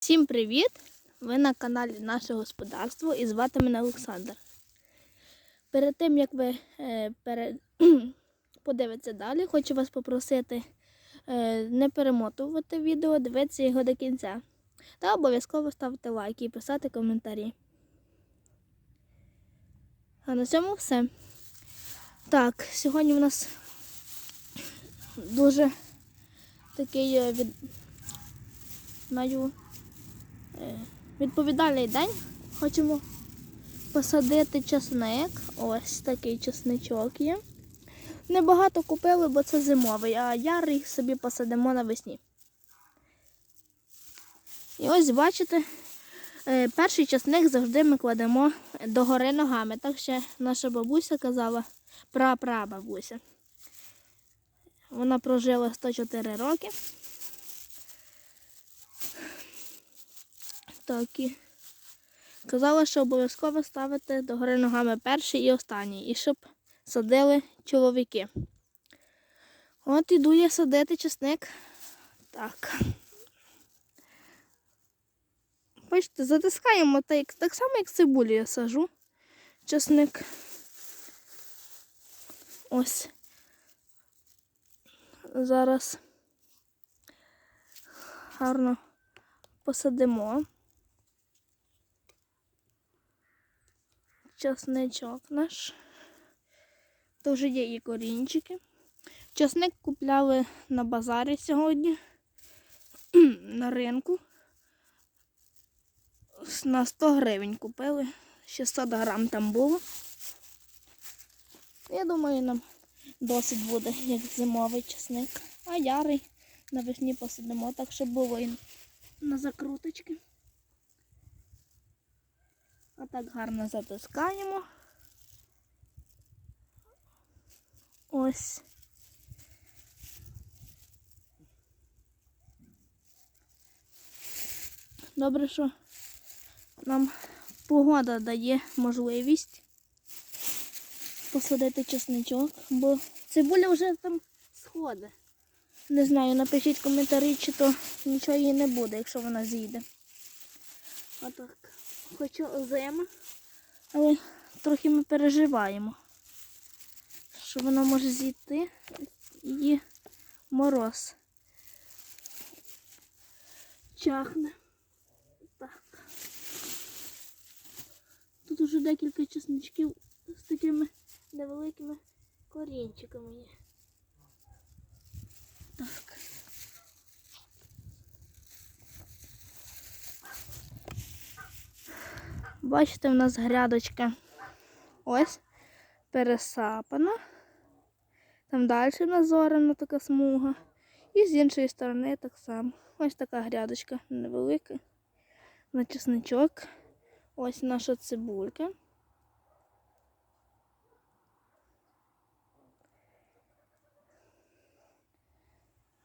Всім привіт! Ви на каналі Наше Господарство і звати мене Олександр. Перед тим як ви е, пере... подивитеся далі, хочу вас попросити е, не перемотувати відео, дивитися його до кінця. Та обов'язково ставити лайки і писати коментарі. А на цьому все. Так, сьогодні в нас дуже такий е, від... е, відповідальний день. Хочемо посадити часник. Ось такий часничок є. Небагато купили, бо це зимовий, а ярий собі посадимо навесні. І ось бачите, е, перший часник завжди ми кладемо догори ногами. Так ще наша бабуся казала, прапрабабуся. Вона прожила 104 роки. Так і казала, що обов'язково ставити догори ногами перший і останній, і щоб садили чоловіки. От іду я садити чесник. Так. Бачите, затискаємо так, так само, як цибулю я сажу. Чесник. Ось. Зараз гарно посадимо. Часничок наш. Вже є і корінчики. Часник купляли на базарі сьогодні на ринку. На 100 гривень купили. 600 грам там було. Я думаю, нам досить буде, як зимовий часник. А ярий навесні посадимо, так щоб було і на закруточки. Отак гарно затискаємо. Ось. Добре, що нам погода дає можливість посадити чесничок, бо цибуля вже там сходить. Не знаю, напишіть коментарі, чи то нічого їй не буде, якщо вона зійде. Отак. Хочу зима, але трохи ми переживаємо, що вона може зійти і мороз. Чахне. Так. Тут уже декілька чесничків з такими невеликими корінчиками є. Бачите, в нас грядочка ось пересапана. Там далі назорена така смуга. І з іншої сторони так само. Ось така грядочка невелика. На чесничок. Ось наша цибулька.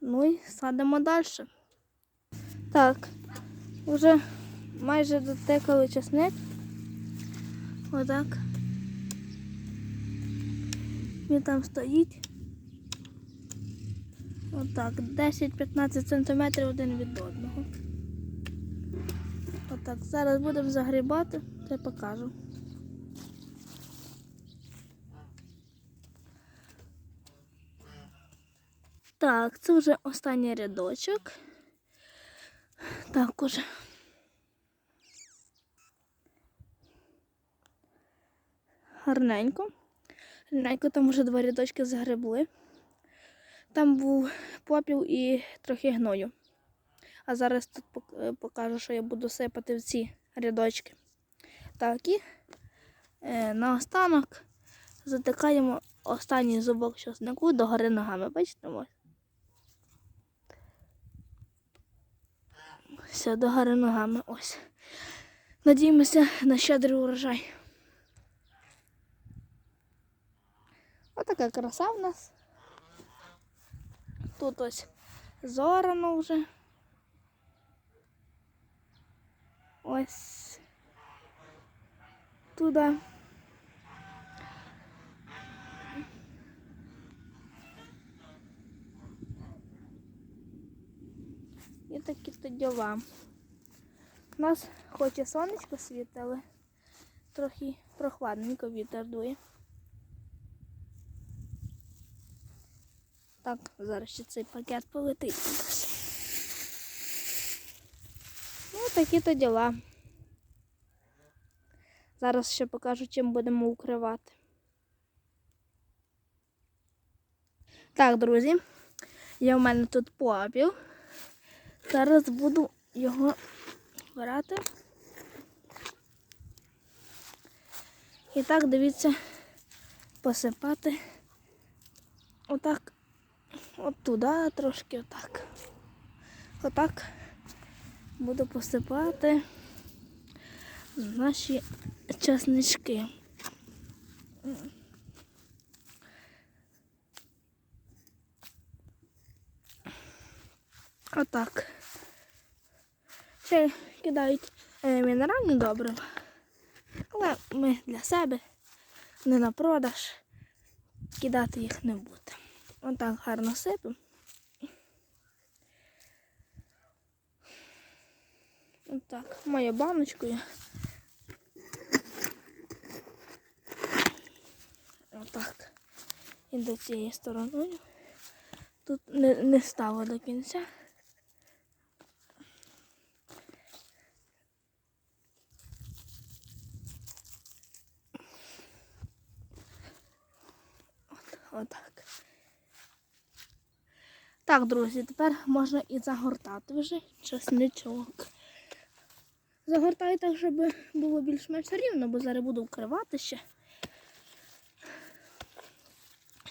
Ну і садимо далі. Так, вже майже дотикали чесник. Отак. Він там стоїть. Отак, 10-15 см один від одного. Отак, зараз будемо загрібати, це покажу. Так, це вже останній рядочок. Так, уже. Гарненько. Гарненько там вже два рядочки загребли. Там був попіл і трохи гною. А зараз тут е, покажу, що я буду сипати в ці рядочки. Так, і е, наостанок затикаємо останній зубок часнику догори ногами. Бачите? Все, догори ногами. Ось. Надіємося на щедрий урожай. Отака краса в нас. Тут ось зорано вже. Ось туди. І такі то діла. У нас хоч і сонечко світить, але трохи прохладненько вітер дує. Так, зараз ще цей пакет полетить. Ну, такі то діла. Зараз ще покажу, чим будемо укривати. Так, друзі, є в мене тут попіл. Зараз буду його брати. І так, дивіться, посипати отак, от туди трошки отак. Отак буду посипати наші часнички. Отак. Ще кидають е, мінеральні добрива, але ми для себе не на продаж кидати їх не будемо. Отак гарно сипемо. Отак, моя баночкою. Отак. І до цієї сторони. Тут не, не стало до кінця. От, отак. Так, друзі, тепер можна і загортати вже чесничок. Загортаю так, щоб було більш-менш рівно, бо зараз буду вкривати ще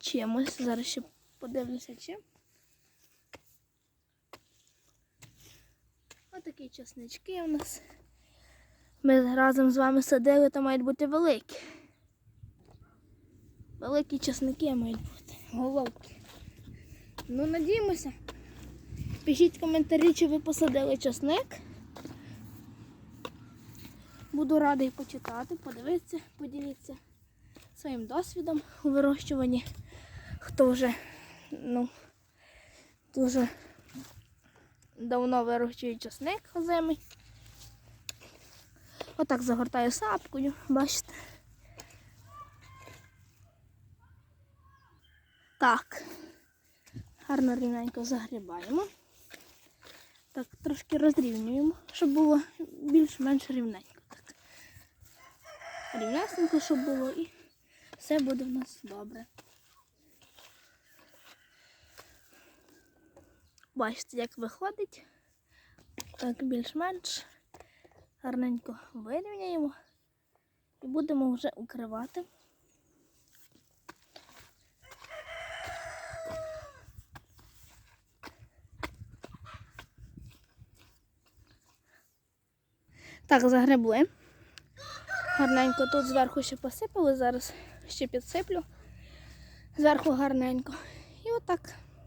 чимось. Зараз ще подивлюся чим. Отакі чеснички у нас. Ми разом з вами садили, то мають бути великі. Великі чесники мають бути. Головки. Ну, надіємося. Пишіть коментарі, чи ви посадили чесник. Буду радий почитати, подивитися, поділитися своїм досвідом у вирощуванні. Хто вже ну, дуже давно вирощує чесник озимий. Отак загортаю сапкою, бачите. Так, гарно рівненько загрібаємо. Так, трошки розрівнюємо, щоб було більш-менш рівненько. Так. Рівнесенько, щоб було і все буде в нас добре. Бачите, як виходить. Так, більш-менш гарненько вирівняємо і будемо вже укривати. Так, загребли. Гарненько тут зверху ще посипали, зараз ще підсиплю. Зверху гарненько. І отак.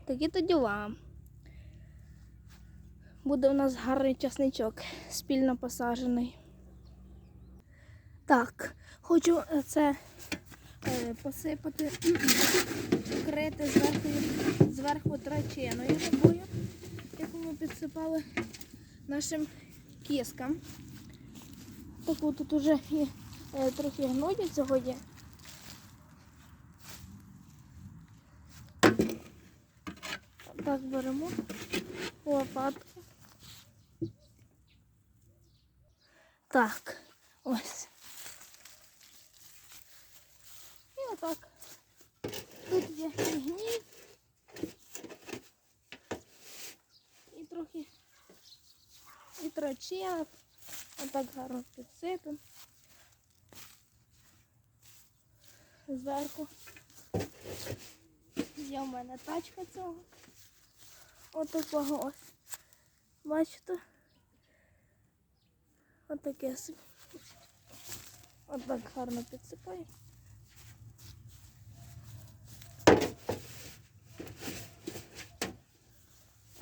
Такі то діла. Буде у нас гарний часничок, спільно посаджений. Так, хочу це е, посипати, вкрити зверху, зверху трачиною такою, яку ми підсипали нашим кіскам. Таку тут уже і е, трохи цього є. Так беремо лопатку. Так, ось. І отак. Тут є і. І трохи і трочина. Отак гарно підсипемо. Зверху. Є в мене тачка цього. Ось такого ось. Бачите? Отаке собі. Отак гарно підсипаю.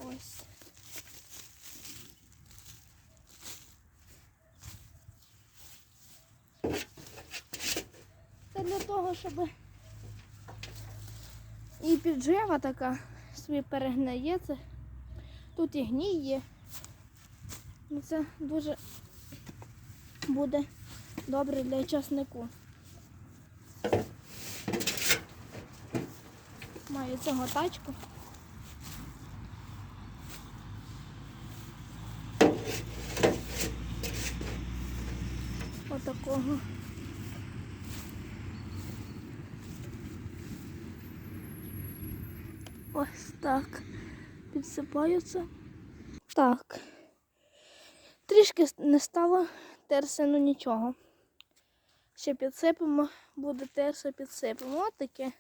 Ось. Це для того, щоб і піджива така собі перегнається. Тут і гній є. Ну це дуже буде добре для часнику. Маю цього тачку. Отакого. Ось так. Підсипаються. Так. Трішки не стало терси, ну нічого. Ще підсипемо, буде терса, підсипемо. От таке.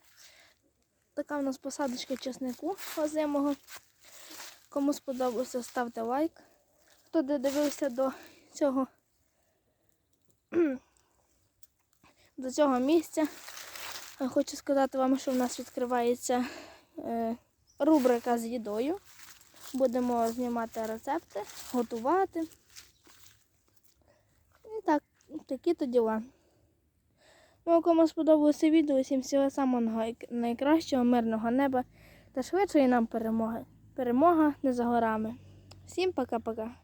Така в нас посадочка чеснику озимого. Кому сподобався, ставте лайк. Хто додивився до цього до цього місця, хочу сказати вам, що в нас відкривається рубрика з їдою. Будемо знімати рецепти, готувати. І так, такі то діла. Ну, кому сподобалося відео, всім всього самого найкращого, мирного неба та швидшої нам перемоги. Перемога не за горами. Всім пока-пока.